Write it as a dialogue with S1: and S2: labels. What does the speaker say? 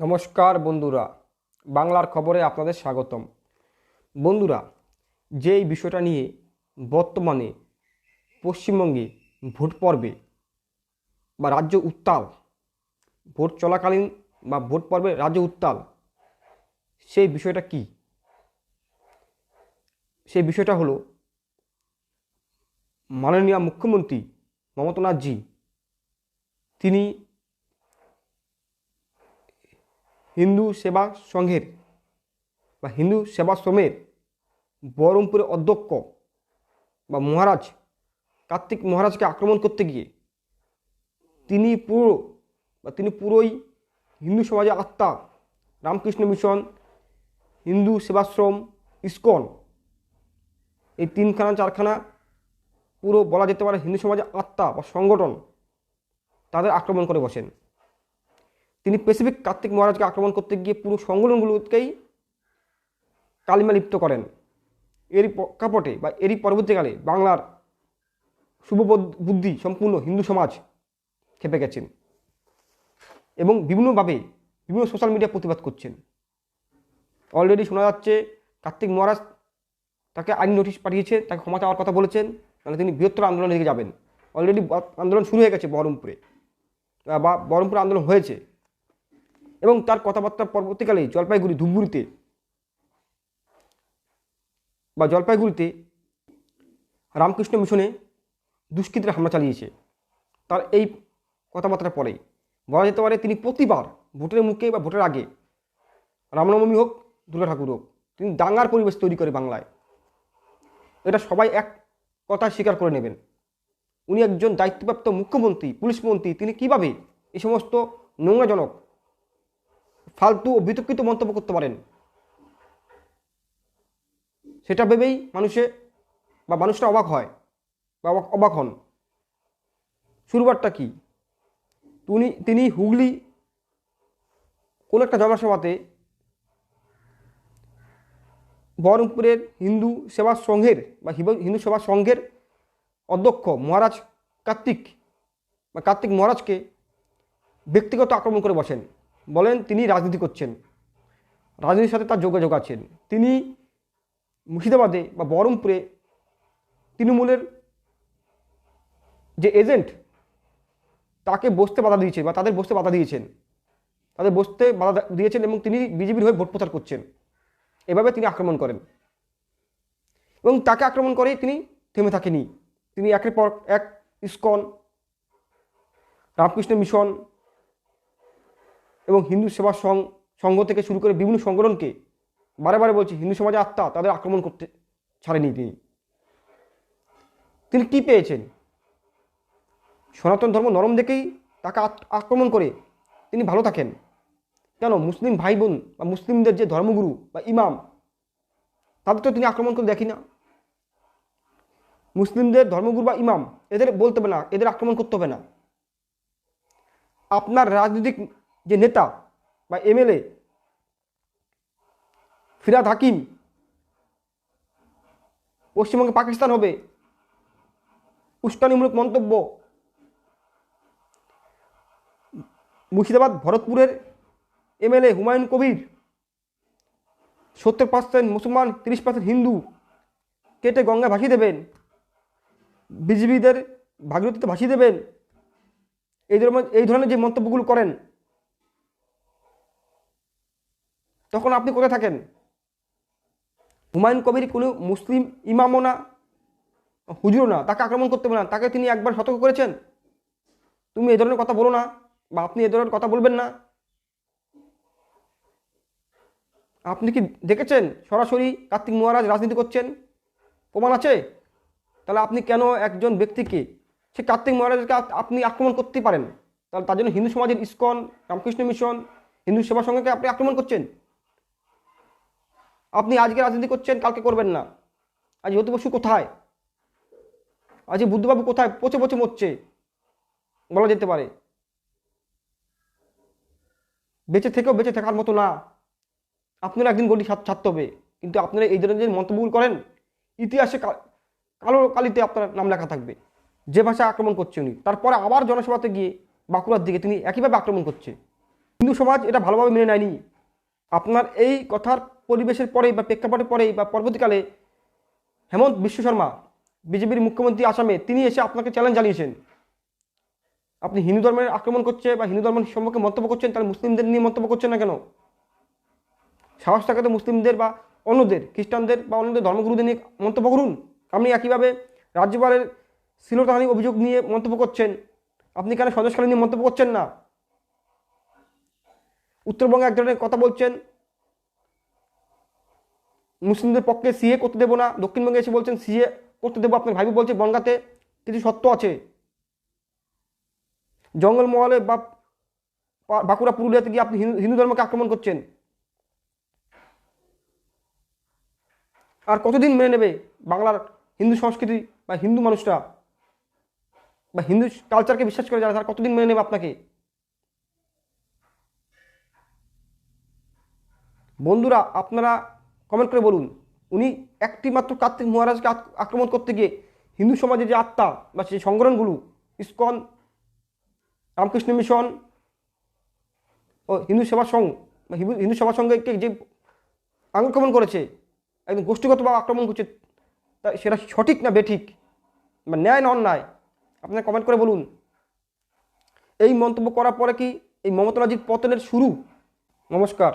S1: নমস্কার বন্ধুরা, বাংলার খবরে আপনাদের স্বাগতম। বন্ধুরা, যেই বিষয়টা নিয়ে বর্তমানে পশ্চিমবঙ্গে ভোট পর্বে বা রাজ্য উত্তাল, ভোট চলাকালীন বা ভোট পর্বে রাজ্য উত্তাল, সেই বিষয়টা কি? সেই বিষয়টা হলো মাননীয় মুখ্যমন্ত্রী মমতা ব্যানার্জি, তিনি হিন্দু সেবা সংঘের বা হিন্দু সেবাশ্রমের বহরমপুরের অধ্যক্ষ বা মহারাজ, কার্তিক মহারাজকে আক্রমণ করতে গিয়ে তিনি পুরো বা তিনি পুরোই হিন্দু সমাজের আত্মা, রামকৃষ্ণ মিশন, হিন্দু সেবাশ্রম ইস্কন, এই তিনখানা চারখানা পুরো বলা যেতে পারে হিন্দু সমাজের আত্মা বা সংগঠন তাদের আক্রমণ করে বসেন। তিনি স্পেসিফিক কার্তিক মহারাজকে আক্রমণ করতে গিয়ে পুরো সংগঠনগুলোকেই কালিমা লিপ্ত করেন। এরই প্রেক্ষাপটে বা এরই পরবর্তীকালে বাংলার শুভ বুদ্ধি সম্পূর্ণ হিন্দু সমাজ খেপে গেছেন এবং বিভিন্নভাবে বিভিন্ন সোশ্যাল মিডিয়া প্রতিবাদ করছেন। অলরেডি শোনা যাচ্ছে কার্তিক মহারাজ তাকে আইন নোটিশ পাঠিয়েছে তাকে ক্ষমা চাওয়ার কথা বলেছেন তাহলে তিনি বৃহত্তর আন্দোলনের দিকে যাবেন। অলরেডি আন্দোলন শুরু হয়ে গেছে বহরমপুরে। বা বহরমপুরে আন্দোলন হয়েছে। এবং তার কথাবার্তা পরবর্তীকালে জলপাইগুড়ি, ধূপগুড়িতে বা জলপাইগুড়িতে রামকৃষ্ণ মিশনে দুষ্কৃতীরা হামলা চালিয়েছে। তার এই কথাবার্তার পরেই বলা যেতে পারে তিনি প্রতিবার ভোটের মুখে বা ভোটের আগে রামনবমী হোক, দুর্গা ঠাকুর হোক, তিনি দাঙ্গার পরিবেশ তৈরি করে বাংলায়। এটা সবাই এক কথা স্বীকার করে নেবেন। উনি একজন দায়িত্বপ্রাপ্ত মুখ্যমন্ত্রী, পুলিশ মন্ত্রী, তিনি কীভাবে এই সমস্ত নোংরাজনক ফালতু ও বিতর্কিত মন্তব্য করতে পারেন। সেটা ভেবেই মানুষে বা মানুষটা অবাক হয় বা অবাক হন। শুরুবারটা কি? তিনি তিনি হুগলি কোনো একটা জনসভাতে বহরমপুরের হিন্দু সেবা সংঘের বা হিন্দু সেবা সংঘের অধ্যক্ষ মহারাজ কার্তিক বা কার্তিক মহারাজকে ব্যক্তিগত আক্রমণ করে বসেন। বলেন, তিনি রাজনীতি করছেন। রাজনীতির সাথে তার যোগাযোগ আছেন তিনি মুর্শিদাবাদে বা বহরমপুরে তৃণমূলের যে এজেন্ট, তাকে বসতে বাধা দিয়েছে বা তাদের বসতে বাধা দিয়েছেন। তাদের বসতে বাধা দিয়েছেন এবং তিনি বিজেপির হয়ে ভোট প্রচার করছেন। এভাবে তিনি আক্রমণ করেন। এবং তাকে আক্রমণ করেই তিনি থেমে থাকেনি। তিনি একের পর এক ইস্কন, রামকৃষ্ণ মিশন এবং হিন্দু সেবা সংঘ থেকে শুরু করে বিভিন্ন সংগঠনকে বারে বারে বলছি, হিন্দু সমাজের আত্মা তাদের আক্রমণ করতে ছাড়েনি তিনি। তিনি কী পেয়েছেন? সনাতন ধর্ম নরম দেখেই তাকে আক্রমণ করে তিনি ভালো থাকেন। কেন? মুসলিম ভাই বোন বা মুসলিমদের যে ধর্মগুরু বা ইমাম, তাদের তো তিনি আক্রমণ করে দেখি না। মুসলিমদের ধর্মগুরু বা ইমাম, এদের বলতে হবে না, এদের আক্রমণ করতে হবে না। আপনার রাজনৈতিক যে নেতা বা এমএলএ ফিরাদ হাকিম পশ্চিমবঙ্গে পাকিস্তান হবে, উস্কানিমূলক মন্তব্য, মুর্শিদাবাদ, ভরতপুরের এমএলএ হুমায়ুন কবির, সত্তর পার্সেন্ট মুসলমান, তিরিশ পার্সেন্ট হিন্দু কেটে গঙ্গা ভাসিয়ে দেবেন, বিজেপিদের ভাগীরথীতে ভাসিয়ে দেবেন, এই ধরনের এই ধরনের যে মন্তব্যগুলো করেন তখন আপনি কোথায় থাকেন? হুমায়ুন কবির কোনো মুসলিম ইমামও না, হুজুরও না। তাকে আক্রমণ করতে হবে না। তাকে তিনি একবার সতর্ক করেছেন? তুমি এ ধরনের কথা বলো না, বা আপনি এ ধরনের কথা বলবেন না। আপনি কি দেখেছেন? সরাসরি কার্তিক মহারাজ রাজনীতি করছেন? প্রমাণ আছে? তাহলে আপনি কেন একজন ব্যক্তিকে, সে কার্তিক মহারাজকে আপনি আক্রমণ করতে পারেন? তাহলে তার জন্য হিন্দু সমাজের ইস্কন, রামকৃষ্ণ মিশন, হিন্দু সেবা সংঘকে আপনি আক্রমণ করছেন? আপনি আজকে রাজনীতি করছেন, কালকে করবেন না। আজ যতু বসু কোথায়? আজ বুদ্ধবাবু কোথায়? পচে পচে মরছে। বলা যেতে পারে। বেঁচে থেকেও বেঁচে থাকার মতো না। আপনারা একদিন গলি ছাড়- ছাড়তে হবে। কিন্তু আপনারা এই ধরনের যে মন্তব্যগুলো করেন, ইতিহাসে কালো কালিতে আপনার নাম লেখা থাকবে। যে ভাষায় আক্রমণ করছে উনি। তারপরে আবার জনসভাতে গিয়ে বাঁকুড়ার দিকে তিনি একইভাবে আক্রমণ করছে। হিন্দু সমাজ এটা ভালোভাবে মেনে নেয়নি। আপনার এই কথার পরিবেশের পরেই বা প্রেক্ষাপটের পরেই বা পরবর্তীকালে হেমন্ত বিশ্ব শর্মা, বিজেপির মুখ্যমন্ত্রী আসামে তিনি এসে আপনাকে চ্যালেঞ্জ জানিয়েছেন। আপনি হিন্দু ধর্মের আক্রমণ করছে বা হিন্দু ধর্মের সম্পর্কে মন্তব্য করছেন, তাহলে মুসলিমদের নিয়ে মন্তব্য করছেন না কেন? সাহস থাকে তো মুসলিমদের বা অন্যদের, খ্রিস্টানদের বা অন্যদের ধর্মগুরুদের নিয়ে মন্তব্য করুন। আপনি একইভাবে রাজ্যপালের শ্লীলতাহানি অভিযোগ নিয়ে মন্তব্য করছেন। আপনি কেন সন্দেশখালী নিয়ে মন্তব্য করছেন না? উত্তরবঙ্গে এক ধরনের কথা বলছেন মুসলিমদের পক্ষে সিএ করতে দেবো না। দক্ষিণবঙ্গে এসে বলছেন সিএ করতে দেবো, আপনার ভাইবি বলছে বনগাতে। কিছু সত্য আছে? জঙ্গলমহলে বা বাঁকুড়া, পুরুলিয়াতে গিয়ে আপনি হিন্দু ধর্মকে আক্রমণ করছেন। আর কতদিন মেনে নেবে বাংলার হিন্দু সংস্কৃতি বা হিন্দু মানুষরা? বা হিন্দু কালচারকে বিশ্বাস করে যারা, তারা কতদিন মেনে নেবে আপনাকে? বন্ধুরা, আপনারা কমেন্ট করে বলুন। উনি একটি মাত্র কার্তিক মহারাজকে আক্রমণ করতে গিয়ে হিন্দু সমাজের যে আত্মা বা সেই সংগঠনগুলো, ইস্কন, রামকৃষ্ণ মিশন ও হিন্দু সেবা সংঘ বা হিন্দু সেবা সংঘকে যে আক্রমণ করেছে, একদম গোষ্ঠীগতভাবে আক্রমণ করছে, তা সেটা সঠিক না বেঠিক বা ন্যায় না অন্যায়? আপনারা কমেন্ট করে বলুন। এই মন্তব্য করার পরে কি এই মমতা পতনের শুরু? নমস্কার।